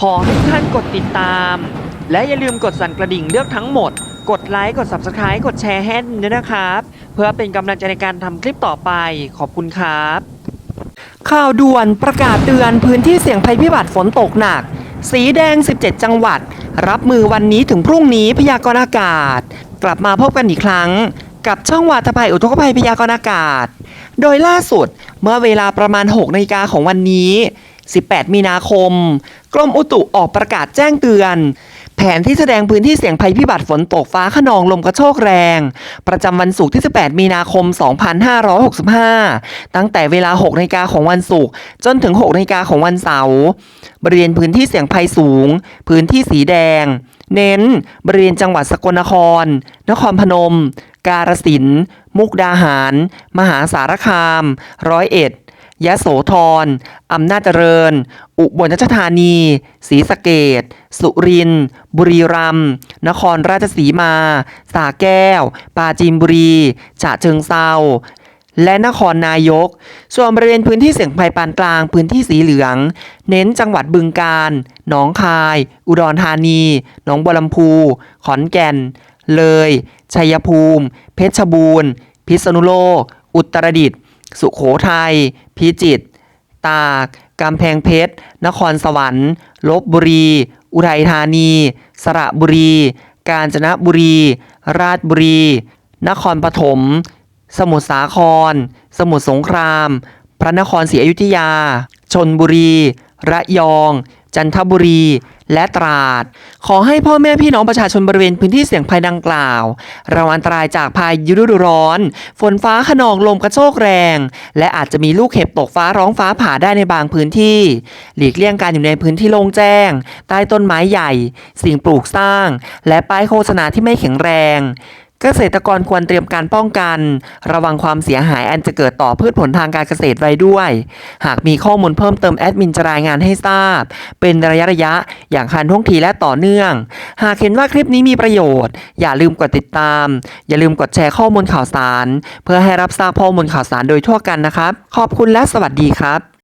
ขอให้ท่านกดติดตาม และอย่าลืมกดสั่นกระดิ่งเลือกทั้งหมด กดไลค์ กด Subscribe กดแชร์ให้ด้วยนะครับ เพื่อเป็นกำลังใจในการทำคลิปต่อไป ขอบคุณครับ ข่าวด่วนประกาศเตือนพื้นที่เสี่ยงภัยพิบัติฝนตกหนัก สีแดง 17 จังหวัด รับมือวันนี้ถึงพรุ่งนี้พยากรณ์อากาศ กลับมาพบกันอีกครั้ง กับช่องวาตภัยอุทกภัยพยากรณ์อากาศ โดยล่าสุดเมื่อเวลาประมาณ6นาฬิกาของวันนี้ 18 มีนาคม กรมอุตุออกประกาศแจ้งเตือน แผนที่แสดงพื้นที่เสี่ยงภัยพิบัติฝนตกฟ้าขนองลมกระโชกแรง ประจำวันศุกร์ที่ 18 มีนาคม 2565 ตั้งแต่เวลา 6นาฬิกาของวันศุกร์จนถึง 6นาฬิกาของวันเสาร์บริเวณพื้นที่เสี่ยงภัยสูง พื้นที่สีแดง เน้น บริเวณจังหวัดสกลนคร นครพนม กาฬสินธุ์มุกดาหาร มหาสารคาม ร้อยเอ็ด ยะโสธร อำนาจเจริญ อุบลราชธานีศรีสะเกดสุรินทร์บุรีรัมย์ นครราชสีมา สาแก้ว ปราจีนบุรี ฉะเชิงเซาและนครนายก ส่วนบริเวณพื้นที่เสี่ยงภัยปานกลางพื้นที่สีเหลือง เน้นจังหวัดบึงกาฬ หนองคาย อุดรธานี หนองบัวลำพู ขอนแก่น เลย ชัยภูมิ เพชรบูรณ์ พิษณุโลก อุตรดิตถ์ สุขโขทัย พิจิตร ตาก กำแพงเพชร นครสวรรค์ ลบบุรี อุทัยธานี สระบุรี กาญจนบุรี ราชบุรี นครปฐม สมุทรสาคร สมุทรสงคราม พระนครศรีอยุธยา ชนบุรี ระยอง จันทบุรี และตราด ขอให้พ่อแม่พี่น้องประชาชนบริเวณพื้นที่เสี่ยงภัยดังกล่าวระวังอันตรายจากพายุฤดูร้อน ฝนฟ้าขนองลมกระโชกแรง และอาจจะมีลูกเห็บตกฟ้าร้องฟ้าผ่าได้ในบางพื้นที่ หลีกเลี่ยงการอยู่ในพื้นที่โล่งแจ้ง ใต้ต้นไม้ใหญ่ สิ่งปลูกสร้าง และป้ายโฆษณาที่ไม่แข็งแรง เกษตรกรควรเตรียมการป้องกัน ระวังความเสียหายอันจะเกิดต่อพืชผลทางการเกษตรไว้ด้วย หากมีข้อมูลเพิ่มเติมแอดมินจะรายงานให้ทราบ เป็นระยะระยะๆอย่างทันท่วงทีและต่อเนื่อง หากเห็นว่าคลิปนี้มีประโยชน์ อย่าลืมกดติดตาม อย่าลืมกดแชร์ข้อมูลข่าวสาร เพื่อให้รับทราบข้อมูลข่าวสารโดยทั่วกันนะครับ ขอบคุณและสวัสดีครับ